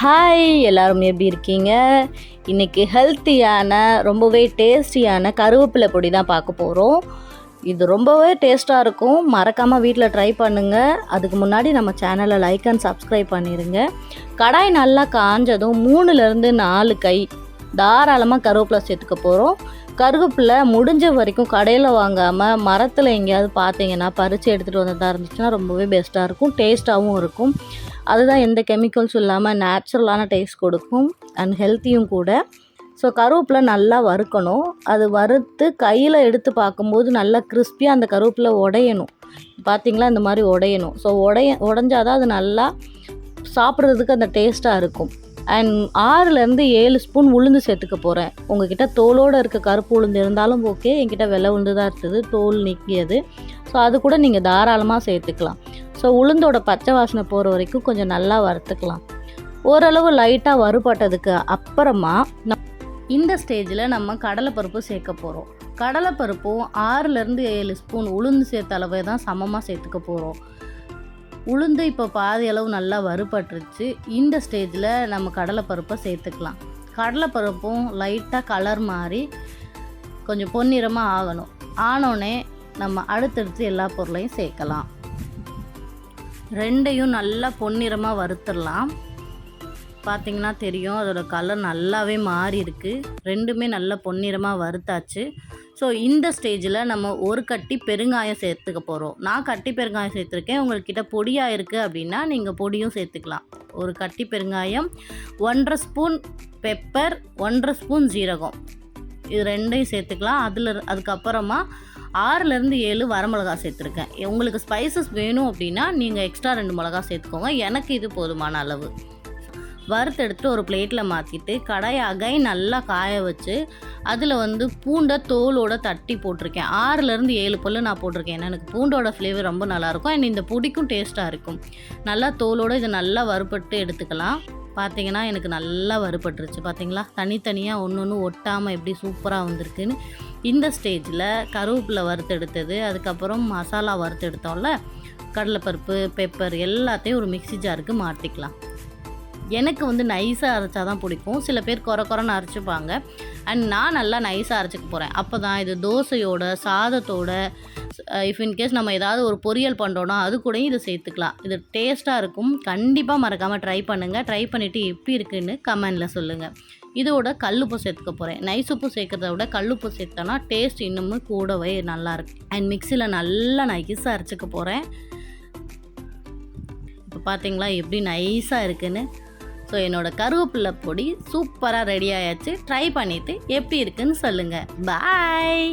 Hi எல்லாரும் எப்படி இருக்கீங்க? இன்றைக்கி ஹெல்த்தியான ரொம்பவே டேஸ்டியான கருவேப்பிலை பொடி தான் பார்க்க போகிறோம் இது ரொம்பவே டேஸ்ட்டாக இருக்கும். மறக்காமல் வீட்டில் ட்ரை பண்ணுங்கள் அதுக்கு முன்னாடி நம்ம சேனலை லைக் அண்ட் சப்ஸ்கிரைப் பண்ணிடுங்க கடாய் நல்லா காஞ்சதும் மூணுலேருந்து நாலு கை தாராளமாக கருவேப்பிலை சேர்த்துக்க போகிறோம் கருவேப்பிலை முடிஞ்ச வரைக்கும் கடையில் வாங்காமல் மரத்தில் எங்கேயாவது பார்த்தீங்கன்னா பறித்து எடுத்துகிட்டு வந்ததாக இருந்துச்சுன்னா ரொம்பவே பெஸ்ட்டாக இருக்கும். டேஸ்ட்டாகவும் இருக்கும். அதுதான் எந்த கெமிக்கல்ஸும் இல்லாமல் நேச்சுரலான டேஸ்ட் கொடுக்கும் அண்ட் ஹெல்த்தியும் கூட. ஸோ கருவேப்பிலை நல்லா வறுக்கணும். அது வறுத்து கையில் எடுத்து பார்க்கும்போது நல்லா கிறிஸ்பியாக அந்த கருவேப்பிலை உடையணும். பார்த்தீங்களா இந்த மாதிரி உடையணும். ஸோ உடைய உடஞ்சாதான் அது நல்லா சாப்பிட்றதுக்கு அந்த டேஸ்ட்டாக இருக்கும். அண்ட் ஆறுலேருந்து ஏழு ஸ்பூன் உளுந்து சேர்த்துக்க போகிறேன் உங்ககிட்ட தோலோடு இருக்க கருப்பு உளுந்து இருந்தாலும் ஓகே என்கிட்ட வெள்ளை உளுந்து தான் இருக்குது. தோல் நீக்கியது. ஸோ அது கூட நீங்கள் தாராளமாக சேர்த்துக்கலாம். ஸோ உளுந்தோட பச்சை வாசனை போகிற வரைக்கும் கொஞ்சம் நல்லா வறுத்துக்கலாம். ஓரளவு லைட்டாக வறுபட்டதுக்கு அப்புறமா நம் இந்த ஸ்டேஜில் நம்ம கடலைப்பருப்பு சேர்க்க போகிறோம் கடலைப்பருப்பும் ஆறுலேருந்து ஏழு ஸ்பூன் உளுந்து சேர்த்த அளவே தான் சமமாக சேர்த்துக்க போகிறோம் உளுந்து இப்போ பாதி அளவு நல்லா வறுபட்டுருச்சு. இந்த ஸ்டேஜில் நம்ம கடலைப்பருப்பை சேர்த்துக்கலாம். கடலைப்பருப்பும் லைட்டாக கலர் மாறி கொஞ்சம் பொன்னிறமாக ஆகணும். ஆனோடனே நம்ம அடுத்தடுத்து எல்லா பொருளையும் சேர்க்கலாம். ரெண்டையும் நல்லா பொன்னிறமாக வறுத்துடலாம். பார்த்திங்கன்னா தெரியும் அதோட கலர் நல்லாவே மாறி இருக்குது ரெண்டுமே நல்லா பொன்னிறமாக வறுத்தாச்சு. ஸோ இந்த ஸ்டேஜில் நம்ம ஒரு கட்டி பெருங்காயம் சேர்த்துக்க போகிறோம் நான் கட்டி பெருங்காயம் சேர்த்துருக்கேன். உங்கள்கிட்ட பொடியாக இருக்குது அப்படின்னா நீங்கள் பொடியும் சேர்த்துக்கலாம். ஒரு கட்டி பெருங்காயம் ஒன்றரை ஸ்பூன் பெப்பர் ஒன்றரை ஸ்பூன் ஜீரகம் இது ரெண்டையும் சேர்த்துக்கலாம். அதில் அதுக்கப்புறமா ஆறுலேருந்து ஏழு வரமிளகா சேர்த்துருக்கேன். உங்களுக்கு ஸ்பைசஸ் வேணும் அப்படின்னா நீங்கள் எக்ஸ்ட்ரா ரெண்டு மிளகா சேர்த்துக்கோங்க. எனக்கு இது போதுமான அளவு. வறுத்தெடுத்து ஒரு பிளேட்டில் மாற்றிட்டு கடாயை அகை நல்லா காய வச்சு அதில் வந்து பூண்டை தோலோட தட்டி போட்டிருக்கேன். ஆறுலேருந்து ஏழு பல்லு நான் போட்டிருக்கேன். ஏன்னா எனக்கு பூண்டோட ஃப்ளேவர் ரொம்ப நல்லாயிருக்கும் அண்ட் இந்த பொடிக்கும் டேஸ்ட்டாக இருக்கும். நல்லா தோலோடு இதை நல்லா வறுபட்டு எடுத்துக்கலாம். பார்த்தீங்கன்னா எனக்கு நல்லா வறுபட்டுருச்சு பார்த்தீங்களா தனித்தனியாக ஒன்று ஒன்று ஒட்டாமல் எப்படி சூப்பராக வந்திருக்குன்னு இந்த ஸ்டேஜில் கருவேப்பிலை வறுத்தெடுத்தது அதுக்கப்புறம் மசாலா வறுத்தெடுத்தோம்ல கடலைப்பருப்பு பெப்பர் எல்லாத்தையும் ஒரு மிக்சி ஜாருக்கு மாற்றிக்கலாம் எனக்கு வந்து நைஸாக அரைச்சா தான் பிடிக்கும். சில பேர் குறை குறைன்னு அரைச்சிப்பாங்க. அண்ட் நான் நல்லா நைஸாக அரைச்சிக்க போகிறேன் அப்போ தான் இது தோசையோட சாதத்தோட இஃப் இன்கேஸ் நம்ம ஏதாவது ஒரு பொரியல் பண்ணுறோன்னா அது கூடயும் இதை சேர்த்துக்கலாம். இது டேஸ்ட்டாக இருக்கும். கண்டிப்பாக மறக்காமல் ட்ரை பண்ணுங்கள் ட்ரை பண்ணிவிட்டு எப்படி இருக்குன்னு கமெண்டில் சொல்லுங்கள் இதோட கல்லுப்பு சேர்த்துக்க போகிறேன் நைஸ் உப்பு சேர்க்குறத விட கல்லுப்பு சேர்த்தோன்னா டேஸ்ட் இன்னமும் கூடவே நல்லாயிருக்கு அண்ட் மிக்சியில் நல்லா நைஸாக அரைச்சிக்க போகிறேன் இப்போ பார்த்தீங்களா எப்படி நைஸாக இருக்குன்னு. ஸோ என்னோடய கருவேப்பிலை பொடி சூப்பராக ரெடி ஆயாச்சு. ட்ரை பண்ணிவிட்டு எப்படி இருக்குன்னு சொல்லுங்கள் பாய்